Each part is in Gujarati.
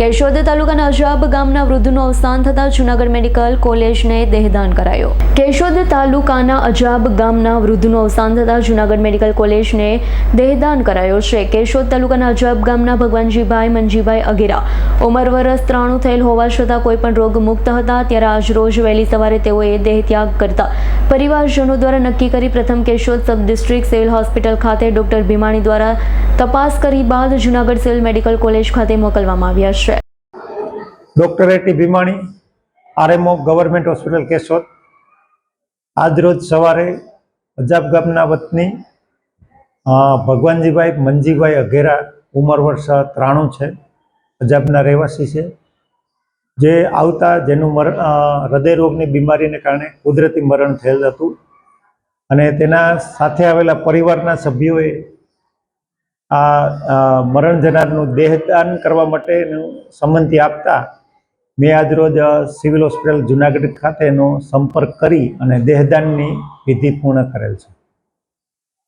કેશોદ તાલુકાના અજાબ ગામના વૃદ્ધનું અવસાન થતાં જૂનાગઢ મેડિકલ કોલેજને દેહદાન કરાયો. કેશોદ તાલુકાના અજાબ ગામના વૃદ્ધનું અવસાન થતાં જૂનાગઢ મેડિકલ કોલેજને દેહદાન કરાયો છે. કેશોદ તાલુકાના અજાબ ગામના ભગવાનજીભાઈ મંજીભાઈ અગેરા ઉંમર વરસ ત્રાણું થયેલ હોવા છતાં કોઈ પણ રોગ મુક્ત હતા. ત્યારે આજ રોજ વહેલી સવારે તેઓએ દેહ ત્યાગ કરતા પરિવારજનો દ્વારા નક્કી કરી પ્રથમ Keshod sub district civil hospital ખાતે ડોક્ટર ભીમાણી દ્વારા તપાસ કરી બાદ જૂનાગઢ સિવિલ મેડિકલ કોલેજ ખાતે મોકલવામાં આવ્યા છે. Doctor A T Bhimani, R M O government hospital Keshod, આજરોજ સવારે અજાબ ગામના વતની ભગવાનજીભાઈ મનજીભાઈ અઘેરા ઉંમર વર્ષ ત્રાણું છે. અજાબના રહેવાસી છે. જે આવતા જેનું મર હૃદયરોગની બીમારીને કારણે કુદરતી મરણ થયેલ હતું. અને તેના સાથે આવેલા પરિવારના સભ્યોએ આ મરણ જનારનું દેહદાન કરવા માટેનું સંમતિ આપતા મેં આજરોજ સિવિલ હોસ્પિટલ જુનાગઢ ખાતેનો સંપર્ક કરી અને દેહદાનની વિધિ પૂર્ણ કરેલ છે.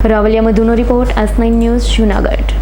રાવલિયા મધુનો રિપોર્ટ એસ ન્યૂઝ જૂનાગઢ.